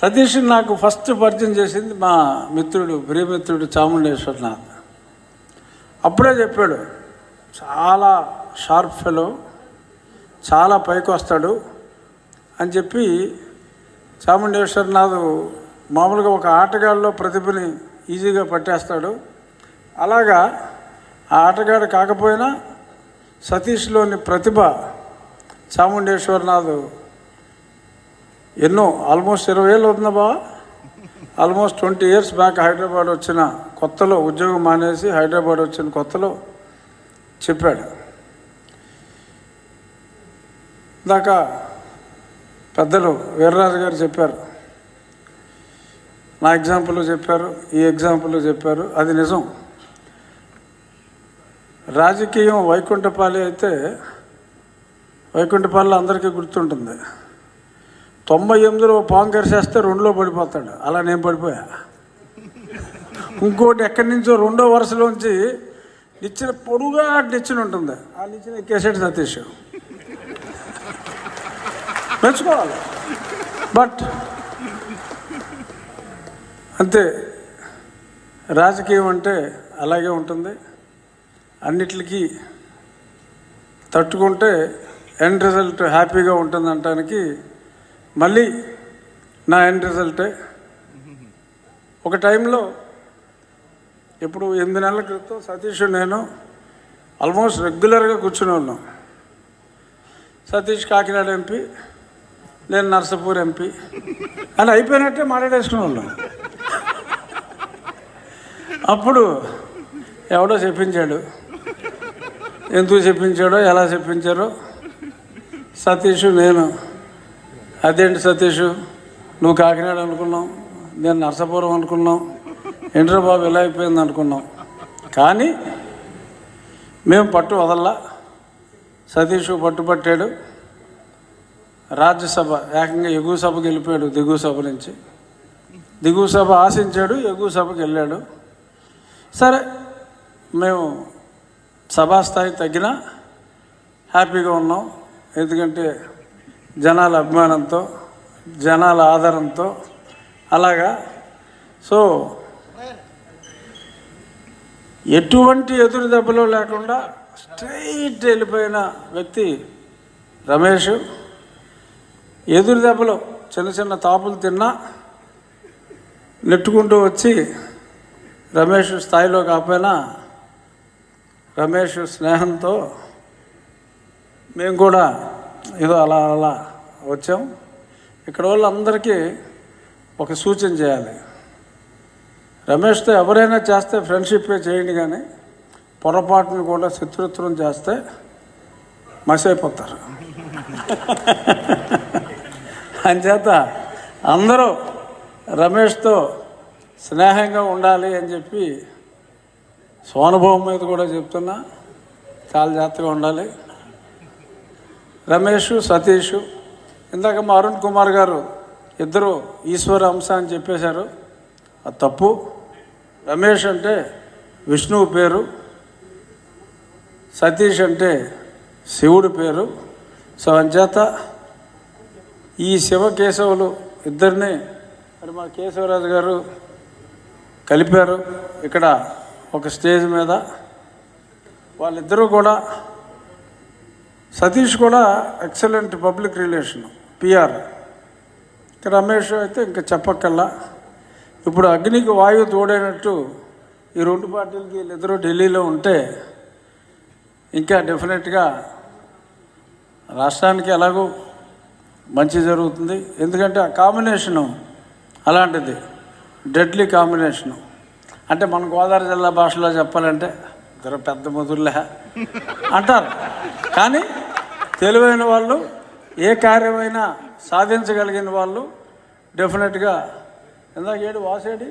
సతీష్ నాకు ఫస్ట్ పరిచయం చేసింది మా మిత్రుడు ప్రియమిత్రుడు చాముండేశ్వరనాథ్. అప్పుడే చెప్పాడు చాలా షార్ప్ ఫెలో చాలా పైకి వస్తాడు అని చెప్పి చాముండేశ్వరనాథ్ మామూలుగా ఒక ఆటగాళ్ళలో ప్రతిభని ఈజీగా పట్టేస్తాడు. అలాగా ఆ ఆటగాడు కాకపోయినా సతీష్లోని ప్రతిభ చాముండేశ్వరనాథ్ ఎన్నో ఆల్మోస్ట్ ఇరవై ఏళ్ళు అవుతుందా బా almost twenty years back Hyderabad వచ్చిన కొత్తలో ఉద్యోగం మానేసి హైదరాబాద్ వచ్చిన కొత్తలో చెప్పాడు. ఇందాక పెద్దలు వీర్రాజు గారు చెప్పారు. నా ఎగ్జాంపుల్ చెప్పారు ఈ ఎగ్జాంపుల్ చెప్పారు. అది నిజం. రాజకీయం వైకుంఠపాలి అయితే వైకుంఠపాలిలో అందరికీ గుర్తుంటుంది. తొంభై ఎనిమిదిలో పాము కరిసేస్తే రెండులో పడిపోతాడు. అలా నేను పడిపోయా. ఇంకోటి ఎక్కడి నుంచో రెండో వరుసలోంచి నిచ్చిన పొడుగా నిచ్చిన ఉంటుంది. ఆ నిచ్చిన ఎక్కేసాడు సతీష్. మెచ్చుకోవాలి. బట్ అంతే. రాజకీయం అంటే అలాగే ఉంటుంది. అన్నిటికీ తట్టుకుంటే ఎండ్ రిజల్ట్ హ్యాపీగా ఉంటుంది అనటానికి మళ్ళీ నా ఎండ్ రిజల్టే ఒక టైంలో ఇప్పుడు ఎనిమిది నెలల క్రితం సతీష్ నేను ఆల్మోస్ట్ రెగ్యులర్గా కూర్చుని ఉన్నాం సతీష్ కాకినాడ ఎంపీ నేను నర్సపూర్ ఎంపీ అని అయిపోయినట్టే మాట్లాడేసుకుని ఉన్నాం అప్పుడు ఎవడో చెప్పించాడు. ఎందుకు చెప్పించాడో ఎలా చెప్పించారో సతీష్ నేను అదేంటి సతీష్? నువ్వు కాకినాడ అనుకున్నావు నేను నర్సాపురం అనుకున్నాం ఇంటర్ బాబు ఇలా అయిపోయింది అనుకున్నాం కానీ మేము పట్టు వదల్లా. సతీష్ పట్టుపట్టాడు రాజ్యసభ ఏకంగా ఎగువ సభకు వెళ్ళిపోయాడు దిగువ సభ నుంచి. దిగువ సభ ఆశించాడు ఎగువ సభకు వెళ్ళాడు. సరే మేము సభాస్థాయి తగ్గినా హ్యాపీగా ఉన్నాం. ఎందుకంటే జనాల అభిమానంతో జనాల ఆదరంతో అలాగా. సో ఎటువంటి ఎదురు దెబ్బలు లేకుండా స్ట్రైట్ వెళ్ళిపోయిన వ్యక్తి రమేష్ ఎదురు దెబ్బలు చిన్న చిన్న తాపులు తిన్నా నెట్టుకుంటూ వచ్చి రమేష్ స్థాయిలో కాకపోయినా రమేష్ స్నేహంతో మేము కూడా ఏదో అలా అలా వచ్చాం. ఇక్కడ వాళ్ళందరికీ ఒక సూచన చేయాలి. రమేష్తో ఎవరైనా చేస్తే ఫ్రెండ్షిప్పే చేయండి కానీ పొరపాటును కూడా శత్రుత్వం చేస్తే మసైపోతారు. అంచేత అందరూ రమేష్తో స్నేహంగా ఉండాలి అని చెప్పి స్వానుభవం మీద కూడా చెప్తున్నా. చాలా జాగ్రత్తగా ఉండాలి. రమేష్ సతీష్ ఇందాక మా అరుణ్ కుమార్ గారు ఇద్దరు ఈశ్వర అంశ అని చెప్పేశారు. అది తప్పు. రమేష్ అంటే విష్ణువు పేరు. సతీష్ అంటే శివుడి పేరు. సో అంచేత ఈ శివ కేశవులు ఇద్దరిని మరి మా కేశవరాజు గారు కలిపారు ఇక్కడ ఒక స్టేజ్ మీద. వాళ్ళిద్దరూ కూడా సతీష్ కూడా excellent public relation PR Ramesh అయితే ఇంకా చెప్పక్కల్లా ఇప్పుడు అగ్నికి వాయువు తోడైనట్టు ఈ రెండు పార్టీలకి వీళ్ళిద్దరూ ఢిల్లీలో ఉంటే ఇంకా డెఫినెట్గా రాష్ట్రానికి ఎలాగో మంచి జరుగుతుంది. ఎందుకంటే ఆ కాంబినేషను అలాంటిది డెడ్లీ కాంబినేషను. అంటే మన గోదావరి జిల్లా భాషలో చెప్పాలంటే ఇద్దరు పెద్ద ముదురులే అంటారు. కానీ తెలివైన వాళ్ళు ఏ కార్యమైనా సాధించగలిగిన వాళ్ళు డెఫినెట్గా ఇందాక ఏడు వాసేడి?